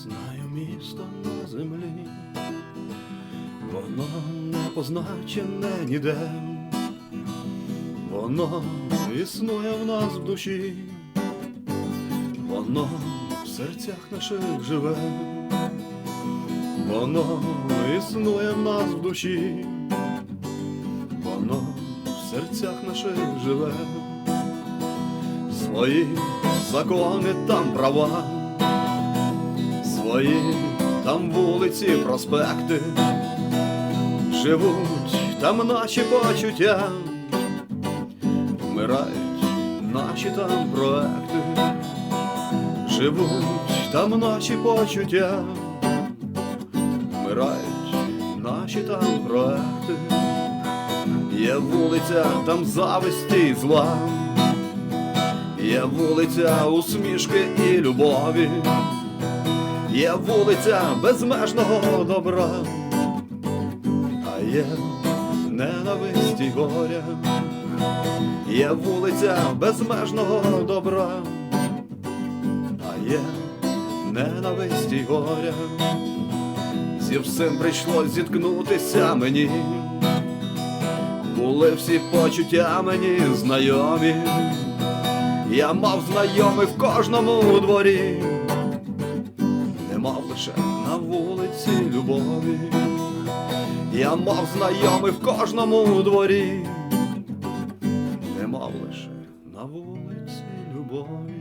знаю місто на землі, воно не позначене ніде, воно існує в нас в душі, воно в серцях наших живе, воно існує в нас в душі, воно в серцях наших живе, свої закони там права свої там вулиці, проспекти, живуть там наші почуття, вмирають наші там проекти, живуть там наші почуття, вмирають наші там проекти, є вулиця там зависті і зла, є вулиця усмішки і любові. Є вулиця безмежного добра, а є ненависті горя, є вулиця безмежного добра, а є ненависті горя, зі всім прийшлось зіткнутися мені, були всі почуття мені знайомі, я мав знайомих в кожному дворі мав лише на вулиці любові, я мав знайомих в кожному дворі, не мав лише на вулиці любові.